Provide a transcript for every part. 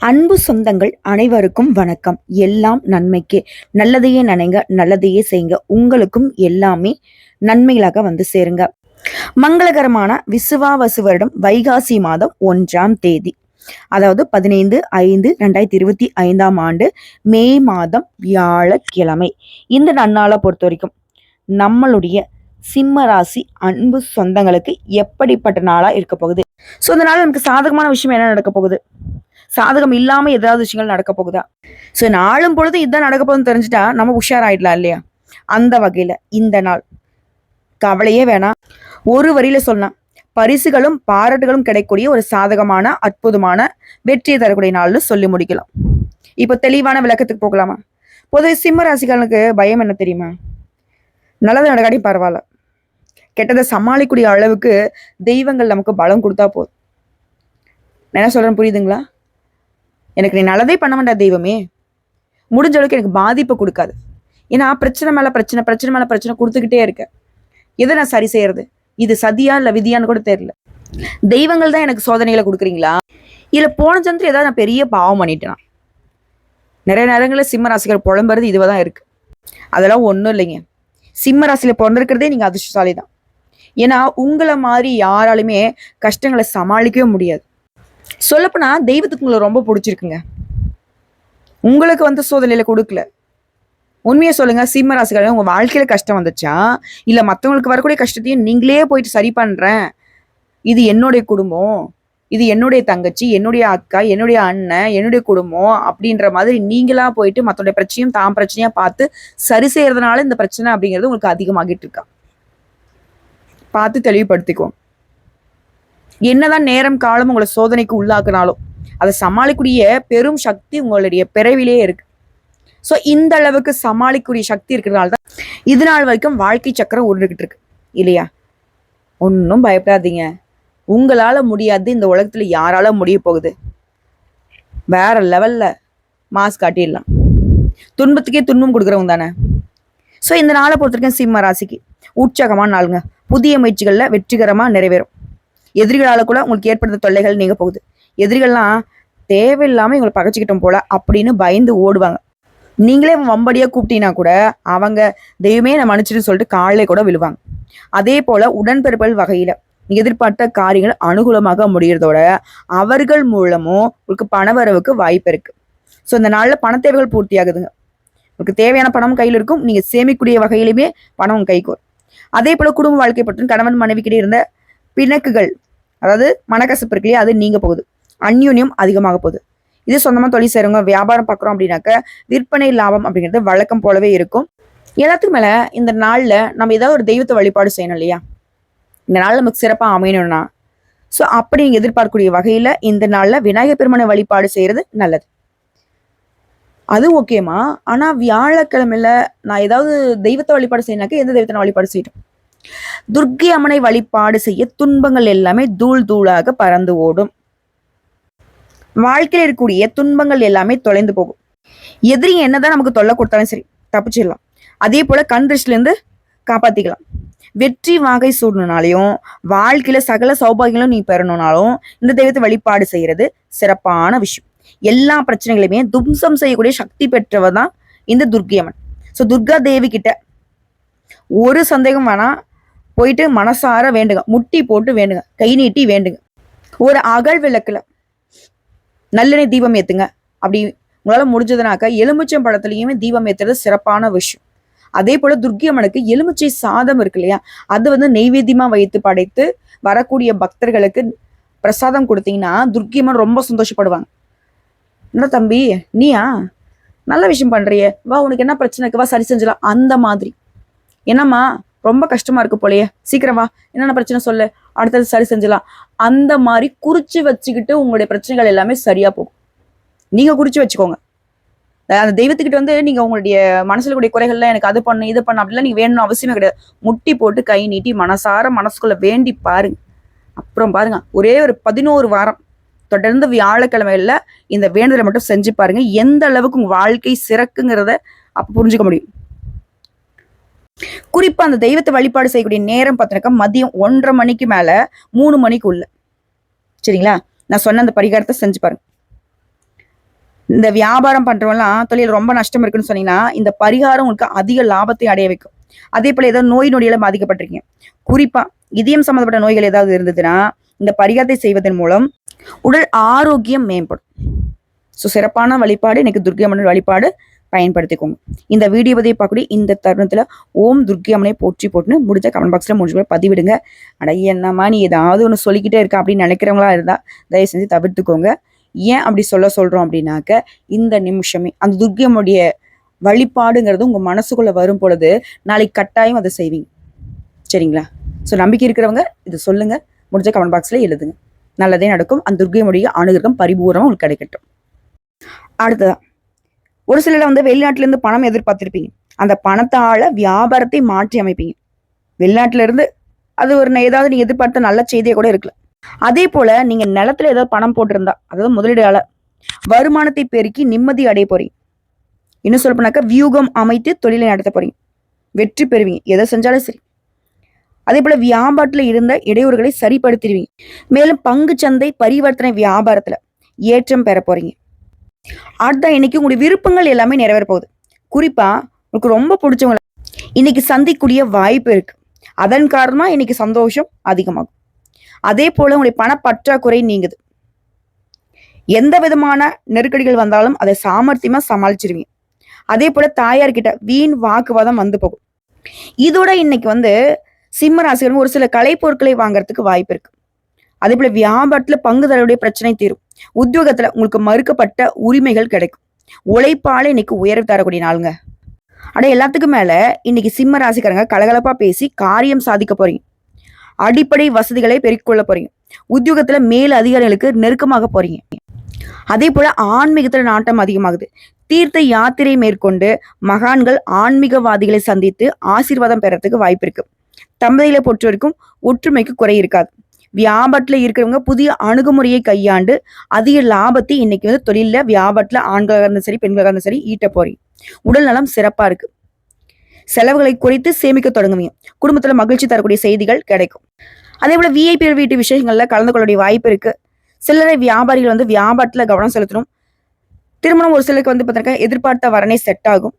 அன்பு சொந்தங்கள் அனைவருக்கும் வணக்கம். எல்லாம் நன்மைக்கு. நல்லதையே நினைங்க நல்லதையே செய்யுங்க. உங்களுக்கும் எல்லாமே நன்மைகளாக வந்து சேருங்க. மங்களகரமான விசுவாவசு வருடம் வைகாசி மாதம் ஒன்றாம் தேதி. அதாவது பதினைந்து ஐந்து ரெண்டாயிரத்தி இருபத்தி ஐந்தாம் ஆண்டு மே மாதம் வியாழக்கிழமை. இந்த நன்னாளை பொறுத்த வரைக்கும் நம்மளுடைய சிம்ம ராசி அன்பு சொந்தங்களுக்கு எப்படிப்பட்ட நாளா இருக்க போகுது? ஸோ இந்த நாள் நமக்கு சாதகமான விஷயம் என்ன நடக்க போகுது? சாதகம் இல்லாம ஏதாவது விஷயங்கள் நடக்க போகுதா? ஸோ நாளும் பொழுது இதுதான் நடக்க போகுதுன்னு தெரிஞ்சுட்டா நம்ம உஷாராயிடலாம் இல்லையா? அந்த வகையில இந்த நாள். கவலையே வேணாம். ஒரு வரியில சொல்லலாம். பரிசுகளும் பாராட்டுகளும் கிடைக்கக்கூடிய ஒரு சாதகமான அற்புதமான வெற்றியை தரக்கூடிய நாள்னு சொல்லி முடிக்கலாம். இப்போ தெளிவான விளக்கத்துக்கு போகலாமா? பொதுவே சிம்ம ராசிகளுக்கு பயம் என்ன தெரியுமா? நல்லது நடக்காட்டி பரவாயில்ல. கெட்டதை சமாளிக்கக்கூடிய அளவுக்கு தெய்வங்கள் நமக்கு பலம் கொடுத்தா போதும். என்ன சொல்றேன் புரியுதுங்களா? எனக்கு நீ நல்லதே பண்ண வேண்டாம் தெய்வமே. முடிஞ்ச அளவுக்கு எனக்கு பாதிப்பை கொடுக்காது. ஏன்னா பிரச்சனை மேலே பிரச்சனை பிரச்சனை மேலே பிரச்சனை கொடுத்துக்கிட்டே இருக்க. எதை நான் சரி செய்யறது? இது சதியா இல்லை விதியான்னு கூட தெரியல. தெய்வங்கள் தான் எனக்கு சோதனைகளை கொடுக்குறீங்களா? இதில் போன ஜனத்துல ஏதாவது நான் பெரிய பாவம் பண்ணிட்டேனா? நிறைய நேரங்களில் சிம்ம ராசிகள் புலம்புறது இதுவாக தான் இருக்கு. அதெல்லாம் ஒன்றும் இல்லைங்க. சிம்ம ராசியில் பிறந்திருக்கிறதே நீங்கள் அதிர்ஷ்டசாலி தான் ஏன்னா உங்களை மாதிரி யாராலுமே கஷ்டங்களை சமாளிக்கவே முடியாது. சொல்லப்போனால் தெய்வத்துக்கு உங்களை ரொம்ப பிடிச்சிருக்குங்க. உங்களுக்கு வந்து சோதனையில் கொடுக்கல. உண்மையை சொல்லுங்க சிம்ம ராசிகள் உங்க வாழ்க்கையில கஷ்டம் வந்துச்சா? இல்ல மற்றவங்களுக்கு வரக்கூடிய கஷ்டத்தையும் நீங்களே போயிட்டு சரி பண்றேன். இது என்னுடைய குடும்பம் இது என்னுடைய தங்கச்சி என்னுடைய அக்கா என்னுடைய அண்ணன் என்னுடைய குடும்பம் அப்படின்ற மாதிரி நீங்களா போயிட்டு மத்தவங்களுடைய பிரச்சனையும் தான் பிரச்சனையா பார்த்து சரி செய்யறதுனால இந்த பிரச்சனை அப்படிங்கிறது உங்களுக்கு அதிகமாகிட்டு இருக்கா? பார்த்து தெளிவுபடுத்திக்கோங்க என்னதான் நேரம் காலம் உங்களை சோதனைக்கு உள்ளாக்குனாலும் அதை சமாளிக்கக்கூடிய பெரும் சக்தி உங்களுடைய பிறவிலே இருக்கு. ஸோ இந்த அளவுக்கு சமாளிக்கக்கூடிய சக்தி இருக்கிறதுனால தான் இது நாள் வரைக்கும் வாழ்க்கை சக்கரம் உருண்டுகிட்டு இருக்கு. இல்லையா? ஒன்றும் பயப்படாதீங்க. உங்களால் முடியாது இந்த உலகத்தில் யாரால முடிய போகுது. வேற லெவலில் மாஸ் காட்டிடலாம். துன்பத்துக்கே துன்பம் கொடுக்குறவங்க தானே. ஸோ இந்த நாளை பொறுத்த வரைக்கும் சிம்ம ராசிக்கு. உற்சாகமான நாளுங்க. புதிய முயற்சிகளில் வெற்றிகரமாக நிறைவேறும். எதிரிகளால் கூட உங்களுக்கு ஏற்படுத்த தொல்லைகள் நீங்க போகுது. எதிரிகள்லாம் தேவையில்லாமல் இவங்களை பகைச்சிக்கிட்டோம் போல அப்படின்னு பயந்து ஓடுவாங்க. நீங்களே வம்படியாக கூப்பிட்டீங்கன்னா கூட அவங்க தெய்வமே நான் மன்னிச்சிட்டு சொல்லிட்டு காலையில கூட விழுவாங்க. அதே போல உடன்பிறப்புகள் வகையில எதிர்பார்த்த காரியங்கள் அனுகூலமாக முடிகிறதோட அவர்கள் மூலமும் உங்களுக்கு பணவரவுக்கு வாய்ப்பு இருக்கு. ஸோ இந்த நாளில் பண தேவைகள் பூர்த்தி ஆகுதுங்க உங்களுக்கு தேவையான பணம் கையில் இருக்கும். நீங்க சேமிக்கக்கூடிய வகையிலுமே பணம் கைக்கு அதே போல குடும்ப வாழ்க்கை பற்றும் கணவன் மனைவிக்கிட்டே இருந்த பிணக்குகள் அதாவது மனக்கசப்பு இருக்கு இல்லையா அது நீங்க போகுது. அந்யூன்யம் அதிகமாக போகுது. இது சொந்தமாக தொழில் செய்கிறவங்க வியாபாரம் பார்க்குறோம் அப்படின்னாக்க விற்பனை லாபம் அப்படிங்கிறது வழக்கம் போலவே இருக்கும். எல்லாத்துக்கும் மேலே இந்த நாளில் நம்ம ஏதாவது ஒரு தெய்வத்தை வழிபாடு செய்யணும் இல்லையா? இந்த நாள் நமக்கு சிறப்பாக அமையணும்னா. ஸோ அப்படி நீங்கள் எதிர்பார்க்கக்கூடிய வகையில் இந்த நாளில் விநாயகர் பெருமனை வழிபாடு செய்கிறது நல்லது. அது ஓகேமா ஆனால் வியாழக்கிழமையில் நான் ஏதாவது தெய்வத்தை வழிபாடு செய்யணாக்க எந்த தெய்வத்தை நான் வழிபாடு செய்யணும் துர்க்கை அம்மனை வழிபாடு செய்ய துன்பங்கள் எல்லாமே தூள் தூளாக பறந்து ஓடும். வாழ்க்கையில் இருக்கக்கூடிய துன்பங்கள் எல்லாமே தொலைந்து போகும். எதிரி என்னதான் நமக்கு தொல்லை கொடுத்தாலும் சரி தப்பிச்சிடலாம். அதே போல கண் திருஷ்டில இருந்து காப்பாத்திக்கலாம். வெற்றி வாகை சூடணுனாலையும் வாழ்க்கையில சகல சௌபாகியங்களும் நீ பெறணும்னாலும் இந்த தெய்வத்தை வழிபாடு செய்யறது சிறப்பான விஷயம். எல்லா பிரச்சனைகளையுமே தும்சம் செய்யக்கூடிய சக்தி பெற்றவ தான் இந்த துர்கியம்மன் ஸோ துர்கா தேவி கிட்ட ஒரு சந்தேகம் வேணா போயிட்டு மனசார வேண்டுங்க. முட்டி போட்டு வேண்டுங்க. கை நீட்டி வேண்டுங்க. ஒரு அகல் விளக்குல நல்லெண்ணெய் தீபம் ஏத்துங்க. அப்படி உங்களால முடிஞ்சதுனாக்கா எலுமிச்சம் பழத்துலயுமே தீபம் ஏத்துறது சிறப்பான விஷயம். அதே போல துர்க்கியம்மனுக்கு எலுமிச்சை சாதம் இருக்கு இல்லையா? அது வந்து நெய்வேத்தியமா வைத்து படைத்து வரக்கூடிய பக்தர்களுக்கு பிரசாதம் கொடுத்தீங்கன்னா துர்க்கியம்மன் ரொம்ப சந்தோஷப்படுவாங்க. என்ன தம்பி? நீயா? நல்ல விஷயம் பண்றிய. வா உனக்கு என்ன பிரச்சனை இருக்கு? வா சரி செஞ்சலாம் அந்த மாதிரி. என்னம்மா? ரொம்ப கஷ்டமா இருக்கு போலயே. சீக்கிரம் வா. என்னென்ன பிரச்சனை சொல்லு. அடுத்தது சரி செஞ்சலாம். அந்த மாதிரி குறிச்சு வச்சுக்கிட்டு உங்களுடைய பிரச்சனைகள் எல்லாமே சரியா போகும். நீங்க குறிச்சு வச்சுக்கோங்க. அந்த தெய்வத்துக்கிட்ட வந்து நீங்க உங்களுடைய மனசுல கூடிய குறைகள்ல எனக்கு அது பண்ணு இது பண்ணு அப்படிலாம் நீங்க வேணும்னு அவசியமே கிடையாது. முட்டி போட்டு கை நீட்டி மனசார மனசுக்குள்ள வேண்டி பாருங்க. அப்புறம் பாருங்க. ஒரே ஒரு பதினோரு வாரம் தொடர்ந்து வியாழக்கிழமையில இந்த வேண்டுதலை மட்டும் செஞ்சு பாருங்க. எந்த அளவுக்கு உங்க வாழ்க்கை சிறக்குங்கிறத அப்ப புரிஞ்சுக்க முடியும். குறிப்பா அந்த தெய்வத்தை வழிபாடு செய்யக்கூடிய நேரம் பார்த்தீங்கன்னாக்கா மதியம் ஒன்றரை மணிக்கு மேல மூணு மணிக்கு உள்ள. சரிங்களா? நான் சொன்ன அந்த பரிகாரத்தை செஞ்சு பாருங்க. இந்த வியாபாரம் பண்றவங்களாம் தொழில் ரொம்ப நஷ்டம் இருக்குன்னு சொன்னீங்கன்னா இந்த பரிகாரம் உங்களுக்கு அதிக லாபத்தை அடைய வைக்கும். அதே போல ஏதாவது நோய் நொடியில பாதிக்கப்பட்டிருக்கீங்க. குறிப்பா இதயம் சம்மந்தப்பட்ட நோய்கள் ஏதாவது இருந்ததுன்னா இந்த பரிகாரத்தை செய்வதன் மூலம் உடல் ஆரோக்கியம் மேம்படும். ஸோ சிறப்பான வழிபாடு இன்னைக்கு துர்க்கை அம்மன் வழிபாடு பயன்படுத்திக்கோங்க. இந்த வீடியோ பதிவை பார்க்கக்கூடிய இந்த தருணத்தில் ஓம் துர்க்கை அம்மனை போற்றி போட்டுன்னு முடிஞ்ச கமெண்ட் பாக்ஸில் முடிஞ்ச போய் பதிவிடுங்க. அட என்னம்மா நீ ஏதாவது ஒன்று சொல்லிக்கிட்டே இருக்க அப்படின்னு நினைக்கிறவங்களா இருந்தால் தயவு செஞ்சு தவிர்த்துக்கோங்க. ஏன் அப்படி சொல்ல சொல்கிறோம் அப்படின்னாக்க இந்த நிமிஷமே அந்த துர்க்கியம்முடைய வழிபாடுங்கிறது உங்கள் மனசுக்குள்ளே வரும் பொழுது நாளைக்கு கட்டாயம் அதை செய்வீங்க. சரிங்களா? ஸோ நம்பிக்கை இருக்கிறவங்க இது சொல்லுங்கள் முடிஞ்ச கமெண்ட் பாக்ஸில் எழுதுங்க. நல்லதே நடக்கும். அந்த துர்க்கையுடைய அனுகிரகம் பரிபூரணம் உங்களுக்கு கிடைக்கட்டும். அடுத்ததான் ஒரு சிலர் வந்து வெளிநாட்டிலேருந்து பணம் எதிர்பார்த்துருப்பீங்க. அந்த பணத்தால வியாபாரத்தை மாற்றி அமைப்பீங்க. வெளிநாட்டிலிருந்து அது ஒரு ஏதாவது நீங்க எதிர்பார்த்த நல்ல செய்தியை கூட இருக்கலாம். அதே போல நீங்க நிலத்துல ஏதாவது பணம் போட்டிருந்தா அதாவது முதலீடால வருமானத்தை பெருக்கி நிம்மதி அடைய போறீங்க. இன்னும் சொல்லப்போனாக்கா வியூகம் அமைத்து தொழிலை நடத்த போறீங்க. வெற்றி பெறுவீங்க. எதை செஞ்சாலும் சரி. அதே போல வியாபாரத்தில் இருந்த இடையூறுகளை சரிப்படுத்திடுவீங்க. மேலும் பங்கு சந்தை பரிவர்த்தனை வியாபாரத்துல ஏற்றம் பெற போறீங்க. அடுத்த இன்னைக்கு உங்களுடைய விருப்பங்கள் எல்லாமே நிறைவேற போகுது. குறிப்பா உங்களுக்கு ரொம்ப பிடிச்சவங்கள இன்னைக்கு சந்திக்கூடிய வாய்ப்பு இருக்கு. அதன் காரணமா இன்னைக்கு சந்தோஷம் அதிகமாகும். அதே போல உங்களுடைய பண பற்றாக்குறை நீங்குது. எந்த விதமான நெருக்கடிகள் வந்தாலும் அதை சாமர்த்தியமா சமாளிச்சிருவீங்க. அதே போல தாயார்கிட்ட வீண் வாக்குவாதம் வந்து போகும். இதோட இன்னைக்கு வந்து சிம்ம ராசிகள் ஒரு சில கலைப்பொருட்களை வாங்குறதுக்கு வாய்ப்பு இருக்கு. அதே போல வியாபாரத்துல பங்குதாரருடைய பிரச்சனை தீரும். உத்தியோகத்துல உங்களுக்கு மறுக்கப்பட்ட உரிமைகள் கிடைக்கும். உழைப்பால இன்னைக்கு உயர்வு தரக்கூடிய நாளுங்க. ஆனா எல்லாத்துக்கும் மேல இன்னைக்கு சிம்ம ராசிக்காரங்க கலகலப்பா பேசி காரியம் சாதிக்க போறீங்க. அடிப்படை வசதிகளை பெருக்கொள்ள போறீங்க. உத்தியோகத்துல மேல் அதிகாரிகளுக்கு நெருக்கமாக போறீங்க. அதே போல ஆன்மீகத்துல நாட்டம் அதிகமாகுது. தீர்த்த யாத்திரை மேற்கொண்டு மகான்கள் ஆன்மீகவாதிகளை சந்தித்து ஆசீர்வாதம் பெறறதுக்கு வாய்ப்பு இருக்கு. தம்பதிகளை பொறுத்த வரைக்கும் ஒற்றுமைக்கு குறை இருக்காது. வியாபாரத்தில் இருக்கிறவங்க புதிய அணுகுமுறையை கையாண்டு அதிக லாபத்தை இன்னைக்கு வந்து தொழிலில் வியாபாரத்தில் ஆண்களாக இருந்தாலும் சரி பெண்களாக இருந்தாலும் சரி ஈட்ட போறீங்க. உடல் நலம் சிறப்பாக இருக்கு. செலவுகளை குறைத்து சேமிக்க தொடங்குவீங்க. குடும்பத்தில் மகிழ்ச்சி தரக்கூடிய செய்திகள் கிடைக்கும். அதே போல விஐபி வீட்டு விஷயங்களில் கலந்து கொள்ளக்கூடிய வாய்ப்பு இருக்கு. சில்லறை வியாபாரிகள் வந்து வியாபாரத்தில் கவனம் செலுத்தணும். திருமணம் ஒரு சிலருக்கு வந்து பார்த்தீங்கன்னா எதிர்பார்த்த வரனே செட் ஆகும்.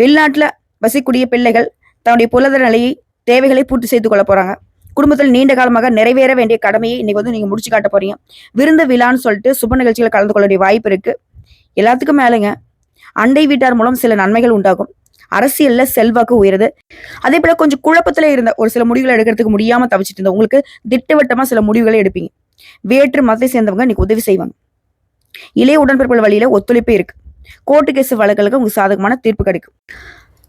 வெளிநாட்டில் வசிக்கூடிய பிள்ளைகள் தன்னுடைய பொருளாதார நிலையை தேவைகளை பூர்த்தி செய்து கொள்ள போகிறாங்க குடும்பத்தில் நீண்ட காலமாக நிறைவேற வேண்டிய கடமையை இன்னைக்கு வந்து நீங்க முடிச்சு காட்ட போறீங்க. விருந்து விழான்னு சொல்லிட்டு சுப நிகழ்ச்சிகளை கலந்து கொள்ள வாய்ப்பு இருக்கு. எல்லாத்துக்கும் மேலேங்க அண்டை வீட்டார் மூலம் சில நன்மைகள் உண்டாகும். அரசியல்ல செல்வாக்கு உயருது. அதே போல கொஞ்சம் குழப்பத்துல இருந்த ஒரு சில முடிவுகளை எடுக்கிறதுக்கு முடியாம தவிச்சிட்டு இருந்த உங்களுக்கு திட்டவட்டமா சில முடிவுகளை எடுப்பீங்க. வேற்று மதத்தை சேர்ந்தவங்க இன்னைக்கு உதவி செய்வாங்க. இளைய உடன்பிறப்புகள் வழியில ஒத்துழைப்பு இருக்கு. கோர்ட்டு கேஸ் வழக்குகளுக்கு உங்களுக்கு சாதகமான தீர்ப்பு கிடைக்கும்.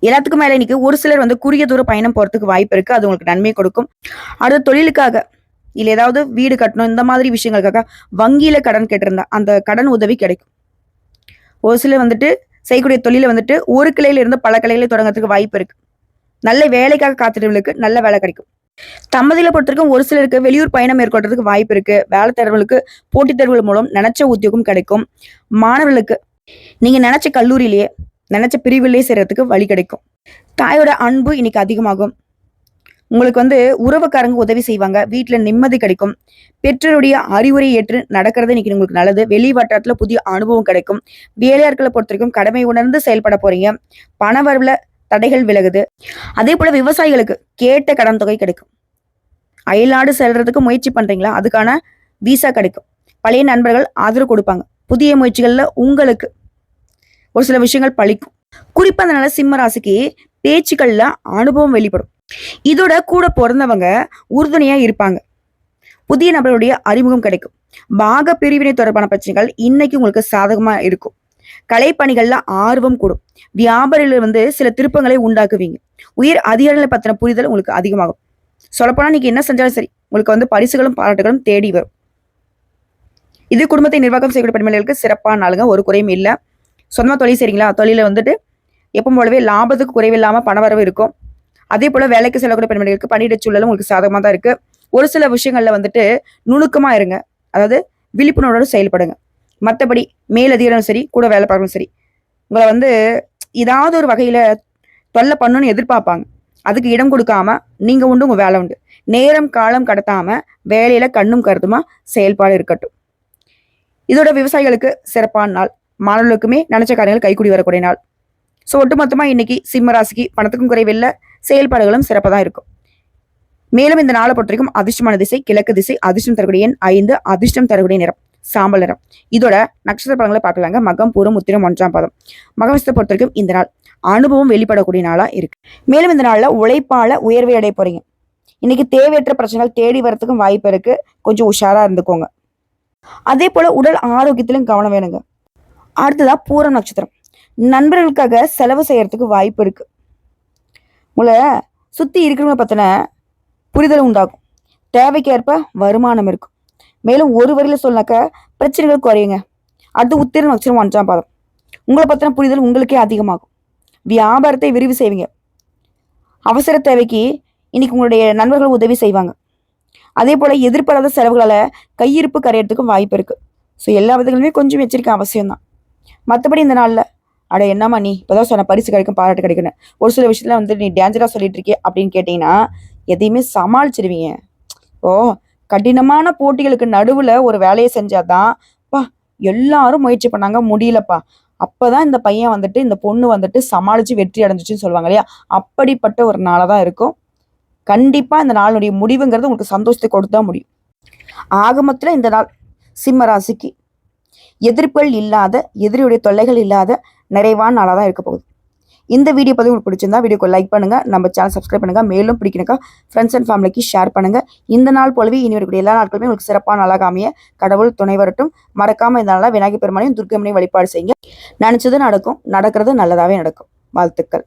எல்லாத்துக்கும் மேலே இன்னைக்கு ஒரு சிலர் வந்து குறுகிய தூர பயணம் போறதுக்கு வாய்ப்பு இருக்கு. அது உங்களுக்கு நன்மை கொடுக்கும். அடுத்த தொழிலுக்காக இல்ல ஏதாவது வீடு கட்டணும் இந்த மாதிரி விஷயங்களுக்காக வங்கியில கடன் கேட்டிருந்தா அந்த கடன் உதவி கிடைக்கும். ஒரு சிலர் வந்துட்டு செய்யக்கூடிய தொழிலை வந்துட்டு ஒரு கிளையில இருந்து பல கிளைகளை தொடங்குறதுக்கு வாய்ப்பு இருக்கு. நல்ல வேலைக்காக காத்திருவர்களுக்கு நல்ல வேலை கிடைக்கும். தம்பதியில பொறுத்தவரைக்கும் ஒரு சிலருக்கு வெளியூர் பயணம் மேற்கொள்றதுக்கு வாய்ப்பு இருக்கு. வேலை தேர்வுகளுக்கு போட்டித் தேர்வுகள் மூலம் நினைச்ச உத்தியோகம் கிடைக்கும். மாணவர்களுக்கு நீங்க நினைச்ச கல்லூரியிலேயே நினைச்ச பிரிவுலேயே செய்கிறதுக்கு வழி கிடைக்கும். தாயோட அன்பு இன்னைக்கு அதிகமாகும். உங்களுக்கு வந்து உறவுக்காரங்க உதவி செய்வாங்க. வீட்டில் நிம்மதி கிடைக்கும். பெற்றோருடைய அறிவுரை ஏற்று நடக்கிறது இன்னைக்கு உங்களுக்கு நல்லது. வெளி வட்டாரத்தில் புதிய அனுபவம் கிடைக்கும். வேலையாட்களை பொறுத்த வரைக்கும் கடமை உணர்ந்து செயல்பட போறீங்க. பண வரவில் தடைகள் விலகுது. அதே போல விவசாயிகளுக்கு கேட்ட கடன் தொகை கிடைக்கும். அயல்நாடு செல்றதுக்கு முயற்சி பண்றீங்களா? அதுக்கான விசா கிடைக்கும். பழைய நண்பர்கள் ஆதரவு கொடுப்பாங்க. புதிய முயற்சிகளில் உங்களுக்கு ஒரு சில விஷயங்கள் பழிக்கும். குறிப்பா அதனால சிம்ம ராசிக்கு பேச்சுக்கள்ல அனுபவம் வெளிப்படும். இதோட கூட பிறந்தவங்க உறுதுணையா இருப்பாங்க. புதிய நபர்களுடைய அறிமுகம் கிடைக்கும். பாக பிரிவினை தொடர்பான பிரச்சனைகள் இன்னைக்கு உங்களுக்கு சாதகமா இருக்கும். கலைப்பணிகள்ல ஆர்வம் கூடும். வியாபாரிகள் வந்து சில திருப்பங்களை உண்டாக்குவீங்க. உயர் அதிகாரிகளை பத்தின புரிதல் உங்களுக்கு அதிகமாகும். சொல்லப்போனா நீங்க என்ன செஞ்சாலும் சரி உங்களுக்கு வந்து பரிசுகளும் பாராட்டுகளும் தேடி வரும். இது குடும்பத்தை நிர்வாகம் செய்யக்கூடிய பெண்மணிகளுக்கு சிறப்பான நாளுங்க. ஒரு குறையும் இல்லை. சொந்தமாக தொழில் செய்கிறீங்களா தொழிலில் வந்துட்டு எப்பவும் போலவே லாபத்துக்கு குறைவில்லாமல் பண வரவு இருக்கும். அதே போல் வேலைக்கு செல்லக்கூடிய பெண்மணிகளுக்கு பணியிட சூழலும் உங்களுக்கு சாதகமாக தான் இருக்குது ஒரு சில விஷயங்களில் வந்துட்டு நுணுக்கமாக இருங்க. அதாவது விழிப்புணர்வோடு செயல்படுங்க. மற்றபடி மேலதிகாரம் சரி கூட வேலை பார்க்கணும் சரி உங்களை வந்து ஏதாவது ஒரு வகையில் தொல்லை பண்ணணும்னு எதிர்பார்ப்பாங்க. அதுக்கு இடம் கொடுக்காம நீங்கள் உண்டு உங்கள் வேலை உண்டு. நேரம் காலம் கடத்தாமல் வேலையில் கண்ணும் கருத்துமா செயல்பாடு இருக்கட்டும். இதோட விவசாயிகளுக்கு சிறப்பான நாள். மாணவர்களுக்குமே நினைச்ச காரியங்கள் கைக்கூடி வரக்கூடிய நாள். ஸோ ஒட்டுமொத்தமாக இன்னைக்கு சிம்ம ராசிக்கு பணத்துக்கும் குறைவில்லை செயல்பாடுகளும் சிறப்பாக தான் இருக்கும். மேலும் இந்த நாளை பொறுத்த வரைக்கும் அதிர்ஷ்டமான திசை கிழக்கு திசை அதிர்ஷ்டம் தரக்கூடிய எண் ஐந்து அதிர்ஷ்டம் தரக்கூடிய நிறம் சாம்பல் நிறம். இதோட நட்சத்திர படங்களை பார்க்கலாங்க. மகம் பூரம் உத்திரம் ஒன்றாம் பாதம். மகவசத்தை பொறுத்த வரைக்கும் இந்த நாள் அனுபவம் வெளிப்படக்கூடிய நாளா இருக்கு. மேலும் இந்த நாளில் உழைப்பால உயர்வை அடைய போறீங்க. இன்னைக்கு தேவையற்ற பிரச்சனைகள் தேடி வரத்துக்கும் வாய்ப்பு இருக்கு. கொஞ்சம் உஷாரா இருந்துக்கோங்க. அதே போல உடல் ஆரோக்கியத்திலும் கவனம் வேணுங்க. அடுத்ததா பூரம் நட்சத்திரம். நண்பர்களுக்காக செலவு செய்யறதுக்கு வாய்ப்பு இருக்கு. உங்களை சுத்தி இருக்கிறவங்க பத்தின புரிதல் உண்டாகும் தேவைக்கேற்ப வருமானம் இருக்கும் மேலும் ஒரு வரியில சொன்னாக்க பிரச்சனைகள் குறையுங்க. அடுத்து உத்திர நட்சத்திரம் அஞ்சாம் பாதம். உங்களை பத்தின புரிதல் உங்களுக்கே அதிகமாகும். வியாபாரத்தை விரிவு செய்வீங்க. அவசர தேவைக்கு இன்னைக்கு உங்களுடைய நண்பர்கள் உதவி செய்வாங்க. அதே போல எதிர்பாராத செலவுகளால கையிருப்பு கரையிறதுக்கும் வாய்ப்பு இருக்கு. ஸோ எல்லா விதங்களுமே கொஞ்சம் எச்சரிக்கை அவசியம்தான். மற்றபடி இந்த நாளில் அட என்னம்மா நீ இப்போதான் சொன்ன பரிசு கிடைக்கும் பாராட்டு கிடைக்குன்னு ஒரு சில விஷயத்தில் வந்து நீ டேஞ்சராக சொல்லிட்டு இருக்கே அப்படின்னு கேட்டிங்கன்னா எதையுமே சமாளிச்சிருவீங்க. ஓ கடினமான போட்டிகளுக்கு நடுவில் ஒரு வேலையை செஞ்சாதான் பா எல்லாரும் முயற்சி பண்ணாங்க முடியலப்பா. அப்பதான் இந்த பையன் வந்துட்டு இந்த பொண்ணு வந்துட்டு சமாளித்து வெற்றி அடைஞ்சிச்சுன்னு சொல்லுவாங்க இல்லையா? அப்படிப்பட்ட ஒரு நாளாக தான் இருக்கும். கண்டிப்பாக இந்த நாளுடைய முடிவுங்கிறது உங்களுக்கு சந்தோஷத்தை கொடுத்தா முடியும். ஆகமத்தில் இந்த நாள் சிம்ம ராசிக்கு. எதிர்ப்புகள் இல்லாத எதிரியுடைய தொல்லைகள் இல்லாத நிறைவான நாளாக தான் இருக்க போகுது. இந்த வீடியோ பதிவு உங்களுக்கு பிடிச்சிருந்தா வீடியோக்கு லைக் பண்ணுங்க. நம்ம சேனல் சப்ஸ்கிரைப் பண்ணுங்க. மேலும் பிடிக்கணுக்கா ஃப்ரெண்ட்ஸ் அண்ட் ஃபேமிலிக்கு ஷேர் பண்ணுங்கள் இந்த நாள் போலவே இனி வரக்கூடிய எல்லா நாட்களுமே உங்களுக்கு சிறப்பான நாளாக அமைய கடவுள் துணை வரட்டும். மறக்காமல் இந்த நாளாக விநாயகர் பெருமானையும் துர்க்கம்மனையும் வழிபாடு செய்யுங்க. நினச்சது நடக்கும் நடக்கிறது நல்லதாகவே நடக்கும். வாழ்த்துக்கள்.